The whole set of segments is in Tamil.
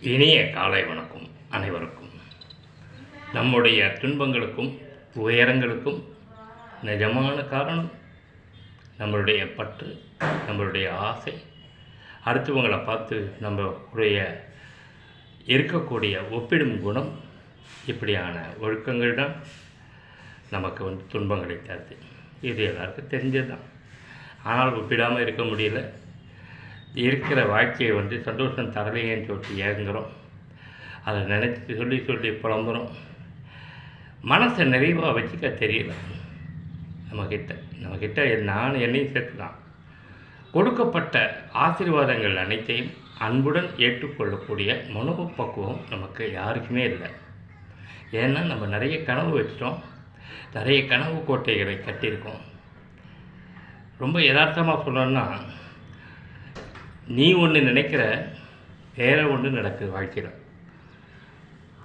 இனிய காலை வணக்கம் அனைவருக்கும். நம்முடைய துன்பங்களுக்கும் உயரங்களுக்கும் நிஜமான காரணம் நம்மளுடைய பற்று நம்மளுடைய ஆசை. அடுத்தவங்களை பார்த்து நம்மளுடைய இருக்கக்கூடிய ஒப்பிடும் குணம் இப்படியான ஒழுக்கங்கள் தான் நமக்கு வந்து துன்பங்களை தருது. இது எல்லாருக்கும் தெரிஞ்சது தான் ஆனால் ஒப்பிடாமல் இருக்க முடியல. இருக்கிற வாழ்க்கையை வந்து சந்தோஷம் தரலையேன்னு சொல்லிட்டு ஏங்குறோம் அதை நினச்சி சொல்லி சொல்லி புலம்புறோம். மனசை நிறைவாக வச்சுக்க தெரியல. நம்மக்கிட்ட நம்மக்கிட்ட நான் என்னையும் சேர்த்து தான் கொடுக்கப்பட்ட ஆசீர்வாதங்கள் அனைத்தையும் அன்புடன் ஏற்றுக்கொள்ளக்கூடிய மனோபக்குவம் நமக்கு யாருக்குமே இல்லை. ஏன்னா நம்ம நிறைய கனவு வச்சிட்டோம். நிறைய கனவு கோட்டைகளை கட்டியிருக்கோம். ரொம்ப யதார்த்தமாக சொல்லணும்னா நீ ஒன்று நினைக்கிற வேற ஒன்று நடக்குது வாழ்க்கையில்.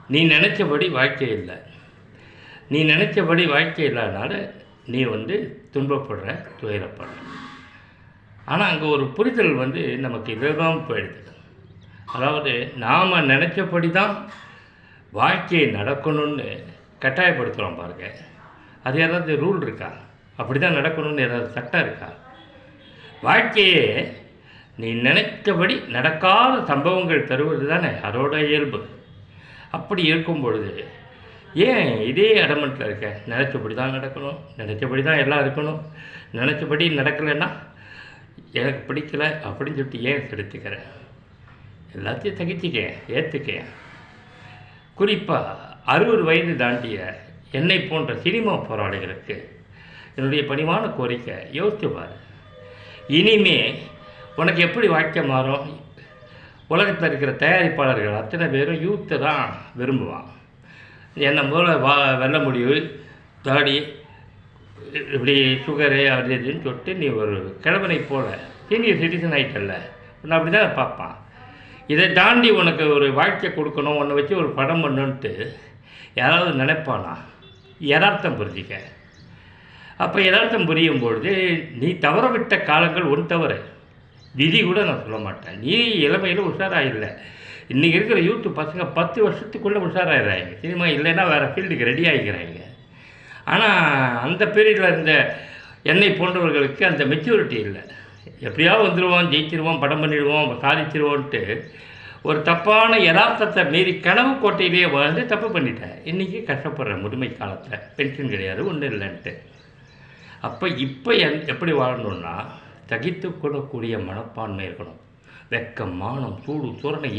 நீ நினச்சபடி வாழ்க்கை இல்லை. நீ நினச்சபடி வாழ்க்கை இல்லாதனால நீ வந்து துன்பப்படுற துயரப்படுற. ஆனால் அங்கே ஒரு புரிதல் வந்து நமக்கு இதுதான் போயிடுது. அதாவது நாம் நினச்சபடி தான் வாழ்க்கையை நடக்கணும்னு கட்டாயப்படுத்துகிறோம் பாருங்க. அது ஏதாவது ரூல் இருக்கா? அப்படி தான் நடக்கணும்னு ஏதாவது சட்டம் இருக்கா? வாழ்க்கையே நீ நினைத்தபடி நடக்காத சம்பவங்கள் தருவது தானே அதோட இயல்பு. அப்படி இருக்கும் பொழுது ஏன் இதே அடமெண்ட்டில் இருக்க? நினச்சபடி தான் நடக்கணும் நினச்சபடி தான் எல்லாம் இருக்கணும். நினச்சபடி நடக்கலைன்னா எனக்கு பிடிக்கல அப்படின்னு சொல்லிட்டு ஏன் செலுத்துக்கிறேன் எல்லாத்தையும் தகிச்சிக்க ஏற்றுக்க குறிப்பாக அறுபது வயது தாண்டிய என்னை போன்ற சினிமா போராளிகளுக்கு என்னுடைய பணிவான கோரிக்கை யோசித்து பாரு. இனிமே உனக்கு எப்படி வாழ்க்கை மாறும்? உலகத்தில் இருக்கிற தயாரிப்பாளர்கள் அத்தனை பேரும் யூத்தை தான் விரும்புவான் என்னை போல் வா வெல்ல முடிவு தாடி இப்படி சுகரு அது இதுன்னு சொல்லிட்டு நீ ஒரு கிழவனை போல சீனியர் சிட்டிசன் ஆகிட்டல்ல உன்னை அப்படி தான் பார்ப்பான். இதை தாண்டி உனக்கு ஒரு வாழ்க்கை கொடுக்கணும் உன்னை வச்சு ஒரு படம் பண்ணுன்ட்டு யாராவது நினைப்பானா? யதார்த்தம் புரிஞ்சிக்க. அப்போ யதார்த்தம் புரியும் பொழுது நீ தவற விட்ட காலங்கள் ஒன் தவறு. விதி கூட நான் சொல்ல மாட்டேன். நீ இளமையில் உஷாராக இல்லை இன்றைக்கி இருக்கிற யூத்து பசங்க பத்து வருஷத்துக்குள்ளே உஷாராகிறாங்க சினிமா இல்லைன்னா வேறு ஃபீல்டுக்கு ரெடி ஆகிக்கிறாங்க ஆனால் அந்த பீரியடில் இருந்த என்னை போன்றவர்களுக்கு அந்த மெச்சூரிட்டி இல்லை. எப்படியாவது வந்துடுவோம் ஜெயிச்சிருவோம் படம் பண்ணிடுவோம் சாதிச்சிருவோன்ட்டு ஒரு தப்பான யதார்த்தத்தை மீறி கனவு கோட்டையிலேயே வாழ்ந்து தப்பு பண்ணிட்டேன். இன்றைக்கி கஷ்டப்படுற முதுமை காலத்தில். பென்ஷன் கிடையாது ஒன்றும் இல்லைன்ட்டு. அப்போ இப்போ என் எப்படி வாழணுன்னா தகித்து கொள்ளக்கூடிய மனப்பான்மை இருக்கணும். வெக்கம் மானம் சூடு சூரணை